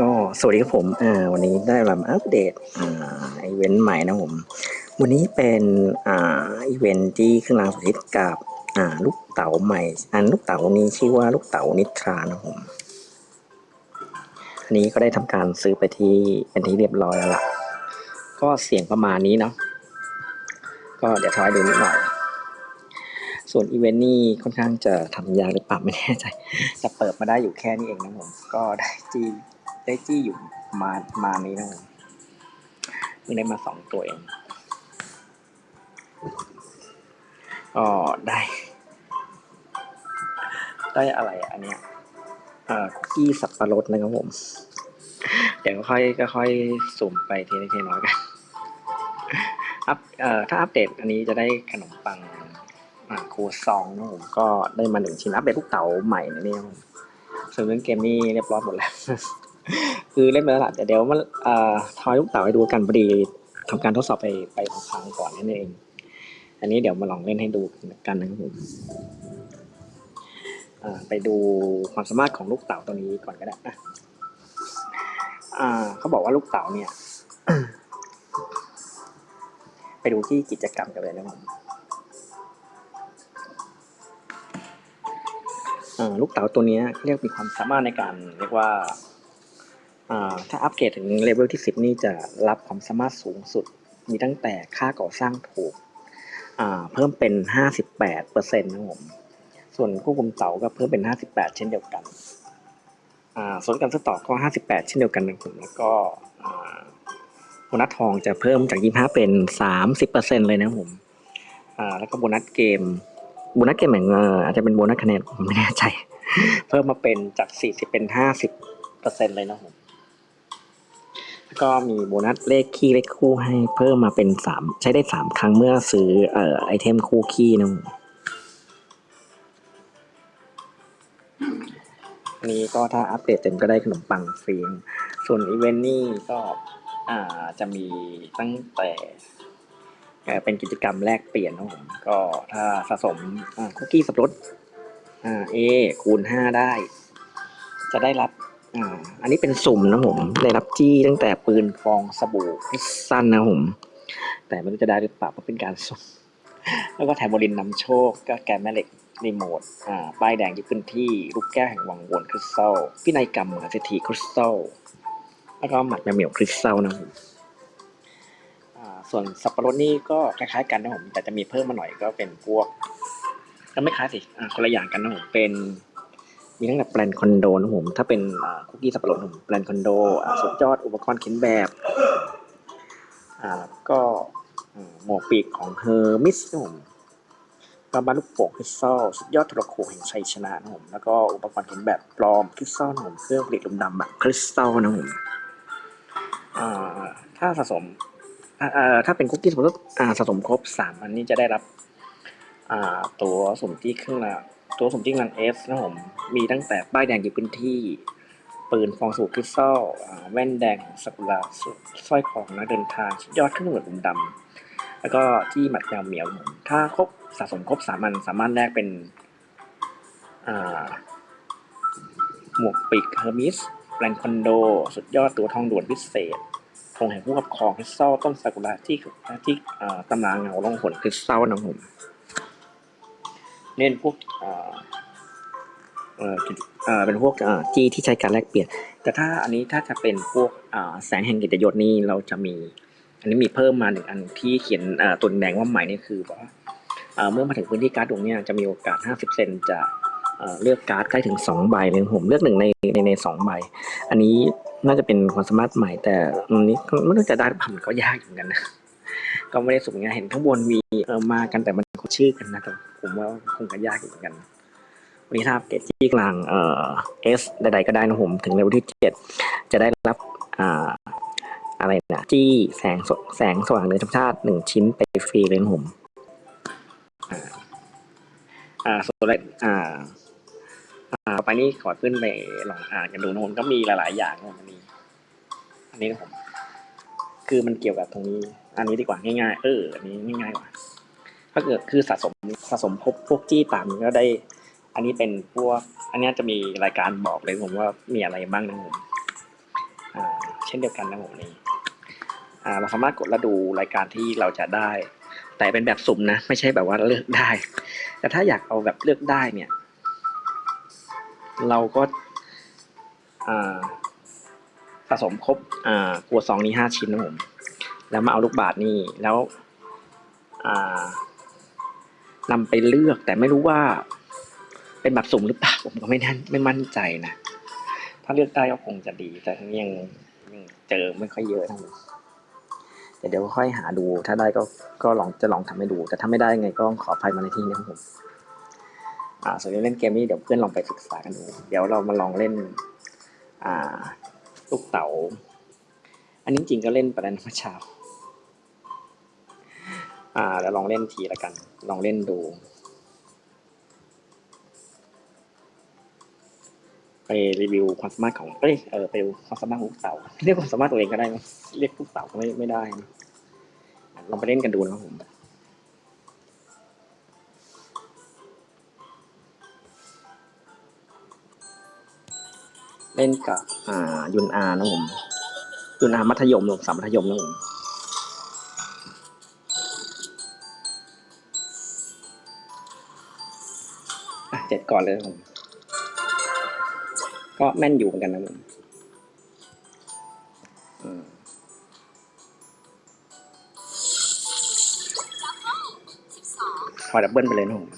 ก็สวัสดีครับผมอ่าวันนี้ได้มาอัปเดตอ่าอีเวนต์ใหม่นะผม วันนี้เป็นอ่าอีเวนต์ที่เครื่องรางสุดฮิตกับอ่าลูกเต๋าใหม่ อันลูกเต๋านี้ชื่อว่าลูกเต๋านิทรานะผมอันนี้ก็ได้ทำการซื้อไปที่เป็นที่เรียบร้อยแล้วล่ะ ก็เสียงประมาณนี้เนาะก็เดี๋ยวทอยดูนิดหน่อยส่วนอีเวนต์นี่ค่อนข้างจะทำยากหรือเปล่าไม่แน่ใจ จะเปิดมาได้อยู่แค่นี้เองนะผม ก็ได้จี ได้จี้อยู่มามานี้นะผมเพิ่งได้มาสองตัวเองก็ได้ ได้อะไรอะอันเนี้ยเอ่อคุกกี้สับปะรดนะครับผมเดี๋ยวค่อยก็ค่อยสุ่มไปทีละทีน้อยกันอัพเอ่อถ้าอัปเดตอันนี้จะได้ขนมปังอ่าครูซองนะผมก็ได้มาหนึ่งชิ้นอัปเดตลูกเต๋าใหม่นะเนี่ยส่วนเรื่องเกมนี่เรียบร้อยหมดแล้ว คือเล่นไปแล้วล่ะแต่เดี๋ยวมันเอ่อทอยลูกเต๋าให้ดูกันพอดีทำการทดสอบไปไปบางครั้งก่อนนั่นเอง อันนี้เดี๋ยวมาลองเล่นให้ดูกันนะครับผมไปดูความสามารถของลูกเต๋าตัวนี้ก่อนก็ได้นะเขาบอกว่าลูกเต๋าเนี่ย ไปดูที่กิจกรรมกันเลยนะครับผมลูกเต๋าตัวนี้เรียกมีความสามารถในการเรียกว่า ถ้าอัปเกรดถึงเลเวลที่สิบนี่จะรับความสามารถสูงสุด มีตั้งแต่ค่าก่อสร้างถูก เพิ่มเป็นห้าสิบแปดเปอร์เซ็นต์นะผม ส่วนควบคุมเต๋าก็เพิ่มเป็นห้าสิบแปดเช่นเดียวกันส่วนการซื้อต่อก็ห้าสิบแปดเช่นเดียวกันนะผมแล้วก็อ่าโบนัสทองจะเพิ่มจากยี่ห้าเป็นสามสิบเปอร์เซ็นต์เลยนะผมแล้วก็โบนัสเกมโบนัสเกมแห่งเอ่อาจจะเป็นโบนัสคะแนนผมไม่แน่ใจ เพิ่มมาเป็นจาก 40 เป็น 50เปอร์เซ็นต์เลยนะผม ก็มีโบนัสเลขคี่เลขคู่ให้เพิ่มมาเป็น3ใช้ได้3ครั้งเมื่อซื้อเอ่อไอเทมคู่คี่นะผมอันนี้ก็ถ้าอัปเดตเต็มก็ได้ขนมปังฟรีส่วนอีเวนต์นี่ก็อ่าจะมีตั้งแต่เป็นกิจกรรมแลกเปลี่ยนนะผมก็ถ้าสะสมคุกกี้สับปะรดเอคูณห้าได้ จะได้รับ อ่า อันนี้เป็นสุ่มนะผม ได้รับจี้ตั้งแต่ปืนฟองสบู่พิซสั้นนะผม แต่ไม่รู้จะได้หรือเปล่าเพราะเป็นการสุ่ม แล้วก็แถมบรินนำโชค ก็แกนแม่เหล็กรีโมท อ่า ป้ายแดงยึดพื้นที่ ลูกแก้วแห่งวังวนคริสตัลพินัยกรรมมหาเศรษฐีคริสตัล แล้วก็หมัดแมวเหมียวคริสตัลนะผมอ่าส่วนสับปะรดนี่ก็คล้ายๆกันนะผมแต่จะมีเพิ่มมาหน่อยก็เป็นพวกก็ไม่คล้ายสิอ่าคนละอย่างกันนะผมเป็น มีตั้งแต่แปลนคอนโดนะผมถ้าเป็นคุกกี้สับปะรดนะผมแปลนคอนโดสุดยอดอุปกรณ์เขียนแบบอ่าก็หมวกปีกของเฮอร์มิสนะผมก็บ้าลูกโป่งคริสตัลสุดยอดโทรโขงแห่งชัยชนะนะผมแล้วก็อุปกรณ์เขียนแบบปลอมคริสตัลนะผมเครื่องผลิตลมดำแบบคริสตัลนะผมอ่าถ้าสะสมถ้าเป็นคุกกี้สมมติว่าอ่าสะสมครบสามอันนี้จะได้รับตัวสมที่เครื่องละ ตัวสมที่กำลังเอสนะผมมีตั้งแต่ป้ายแดงอยู่พื้นที่ ปืนฟองสูบคริสตัลอ่แว่นแดงสักุระสสร้อยของนักเดินทางสุดยอดเครื่องหนวดดำแล้วก็ที่หมัดแมวเหมียวผมถ้าครบสะสมครบสามันสามารถแลกเป็นอ่าหมวกปีกเฮอร์มิสแบรนด์คอนโด สุดยอดตัวทองด่วนพิเศษคงแห่งผู้กับครองคริสตัลต้นซากุระที่ที่ตำนานเงาล่องหนคริสตัลนะผม เน้นพวกเอ่อเอ่อเป็นพวกเอ่อจี้ที่ใช้การแลกเปลี่ยน แต่ถ้าอันนี้ถ้าจะเป็นพวกเอ่อแสงแห่งกิตยศนี่เราจะมี อันนี้มีเพิ่มมาหนึ่งอันที่เขียนตัวแดงว่าใหม่นี่คือว่าเอ่อเมื่อมาถึงพื้นที่การ์ดตรงเนี้ยจะมีโอกาส 50 เซนจะเลือกการ์ดใกล้ถึง 2 ใบเลยผมเลือกหนึ่งในในในสองใบ อันนี้น่าจะเป็นความสามารถใหม่แต่อันนี้ไม่รู้จะได้หรือเปล่านก็ยากอยู่เหมือนกันนะก็ไม่ได้สุ่มง่ายเห็นข้างบนมีเออมากันแต่มัน ชื่อกันนะแต่ผมว่าคงจะยากอยู่เหมือนกันวันนี้ถ้าอัปเกรดที่กลางเอ่อเอสใดๆก็ได้นะผมถึงเลเวลที่เจ็ดจะได้รับอ่าอะไรนะจี้แสงสแสงสว่างเหนือธรรมชาติหนึ่งชิ้นไปฟรีเลยนะผมอ่าอ่าส่วนอ่าอ่าไปนี้ขอขึ้นไปลองอ่านกันดูนะผมก็มีหลาย ๆ อย่างนะมอันนี้อันนี้นะผมคือมันเกี่ยวกับตรงนี้ อันนี้ดีกว่าง่าย ๆ เอออันนี้ง่ายกว่า ถ้าเกิดคือสะสมสะสมพบพวกจี้ตามก็ได้ อันนี้เป็นพวก อันนี้จะมีรายการบอกเลยผมว่ามีอะไรบ้างนะผมเช่นเดียวกันนะผมนี่อ่าเราสามารถกดแล้วดูรายการที่เราจะได้ แต่เป็นแบบสุ่มนะ ไม่ใช่แบบว่าเลือกได้ แต่ถ้าอยากเอาแบบเลือกได้เนี่ย เราก็อ่าสะสมครบอ่ากัวซองนี้ห้าชิ้นนะผมแล้วมาเอาลูกบาศก์นี่แล้วอ่า นำไปเลือกแต่ไม่รู้ว่า เป็นแบบสุ่มหรือเปล่าผมก็ไม่แน่นไม่มั่นใจนะ ถ้าเลือกได้ก็คงจะดี แต่ยังยังเจอไม่ค่อยเยอะนะผมแต่เดี๋ยวค่อยหาดู ถ้าได้ก็ก็ลองจะลองทำให้ดู แต่ถ้าไม่ได้ไงก็ขออภัยมาในที่นี้ครับผม อ่าส่วนเรื่องเล่นเกมนี้เดี๋ยวเพื่อนลองไปศึกษากันดู เดี๋ยวเรามาลองเล่น อ่า ลูกเต๋า อันนี้จริงก็เล่นประเด็นเมื่อเช้า อ่าเดี๋ยวลองเล่นทีละกัน ลองเล่นดู ไปรีวิวความสามารถของเอ้ยเออไปดูความสามารถของลูกเต๋าเรียกความสามารถตัวเองก็ได้ไหมเรียกลูกเต๋าก็ไม่ไม่ได้นะลองไปเล่นกันดูนะครับผมเล่นกับอ่ายุนอานะผมยุนอามัธยมลงสามมัธยมนะผม เจ็ดก่อนเลยนะผม ก็แม่นอยู่เหมือนกันนะผมอืมพอดับเบิลไปเลยนะผม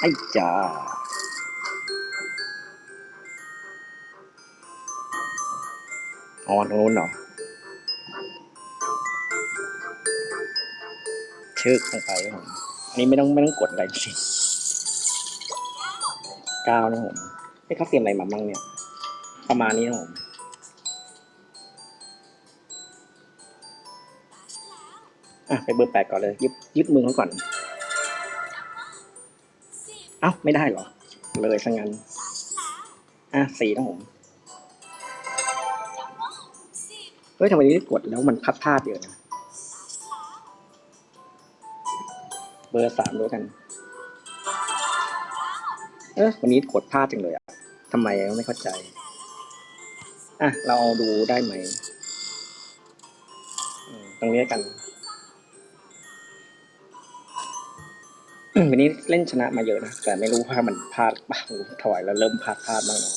ไอ้จ้าอ๋อตรงนู้นเหรอ ชึกลงไปครับผมอันนี้ไม่ต้องไม่ต้องกดอะไรจริงเก้านะผมให้เขาเตรียมอะไรมาบ้างเนี่ย ประมาณนี้นะผมอะไปเบอร์แปดก่อนเลย ยึดยึดมือเขาก่อน เอ้า ไม่ได้เหรอ เลยซะงั้น อะสี่นะผมเฮ้ยทำไมนี่กดแล้วมันพลาดพลาดเยอะนะ เบอร์สามด้วยกัน เออวันนี้กดพลาดจังเลยอะทำไมไม่เข้าใจ อะ เราเอาดูได้ไหมอืมตรงนี้แล้วกันอืมวันนี้เล่นชนะมาเยอะนะ แต่ไม่รู้ว่ามันพลาดบ้างถอยแล้วเริ่มพลาดพลาดบ้างนะ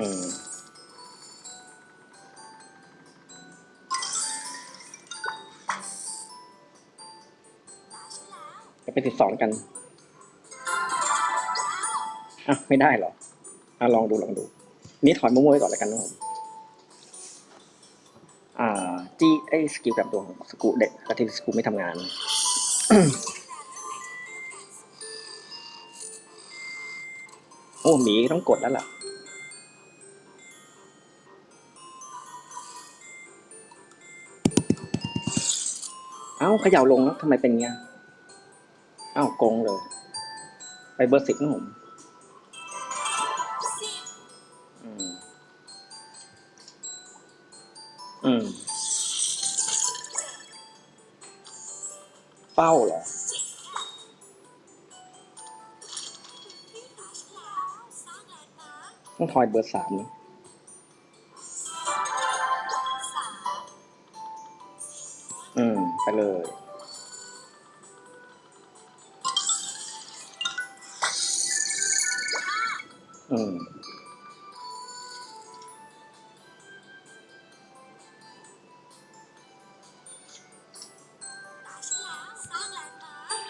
อืม เป็นสิบสองกันอะไม่ได้หรออะลองดูลองดู นี่ถอยมั่วๆไว้ก่อนแล้วกันนะผมอ่าจีไอ้สกิลแบบตัวของสกูเด็กกระทิสกูไม่ทำงานโอ้หมีต้องกดแล้วล่ะเอ้าเขย่าลงแล้วทำไมเป็นเงี้ย อ้าวโกงเลย ไปเบอร์สิบนะผมอืม อืม เป้าเหรอ ต้องทอยเบอร์สามนะอืม ไปเลย อืม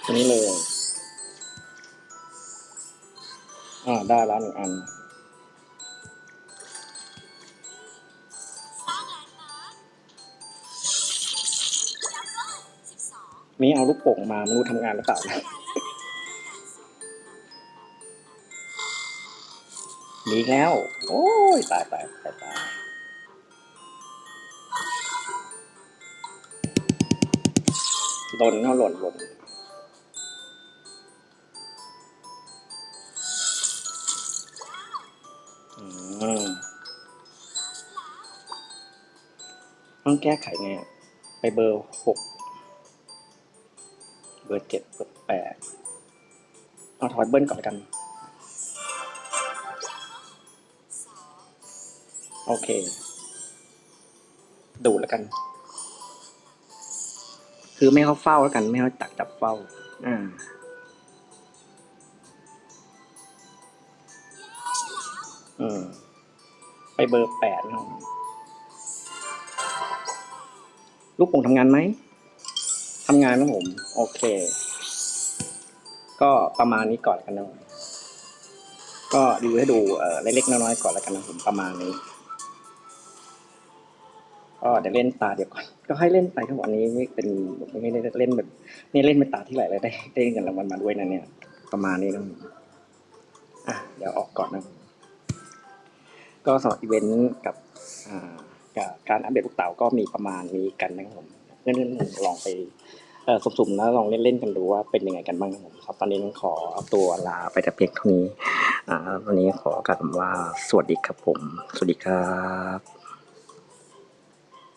อันนี้เลย อ่า ได้แล้วหนึ่งอัน นี่เอาลูกโป่งมาไม่รู้ทำงานหรือเปล่านะ หนีแล้ว โอ้ย ตายตายตายตายหล่นเขาหล่นหล่นอืมต้องแก้ไขไงไปเบอร์หกเบอร์เจ็ดเบอร์แปดเอาถอยเบิ้ลก่อนกัน โอเค ดูดแล้วกัน คือไม่ให้เขาเฝ้าแล้วกัน ไม่ให้เขาตักจับเฝ้า อ่าอืมไปเบอร์แปดนะครับลูกโป่งทำงานไหมทำงานนะผม โอเค ก็ประมาณนี้ก่อนแล้วกันนะผมก็ดูให้ดูเอ่อเล็กๆน้อยๆก่อนแล้วกันนะผมประมาณนี้ ก็เดี๋ยวเล่นตาเดี๋ยวก่อนก็ให้เล่นไปทั้งวันนี้ไม่เป็นไม่ได้เล่นแบบนี่เล่นเป็นตาที่ไหลเลยได้ได้เงินรางวัลมาด้วยนะเนี่ยประมาณนี้นะอะเดี๋ยวออกก่อนนะก็สำหรับอีเวนต์กับกับการอัปเดตลูกเต๋าก็มีประมาณนี้กันนะครับผมเล่นๆลองไปสุ่มๆแล้วลองเล่นๆกันดูว่าเป็นยังไงกันบ้างครับผมครับตอนนี้ต้องขอตัวลาไปแต่เพียงเท่านี้อ่าวันนี้ขอกล่าวคำว่าสวัสดีครับผม สวัสดีครับ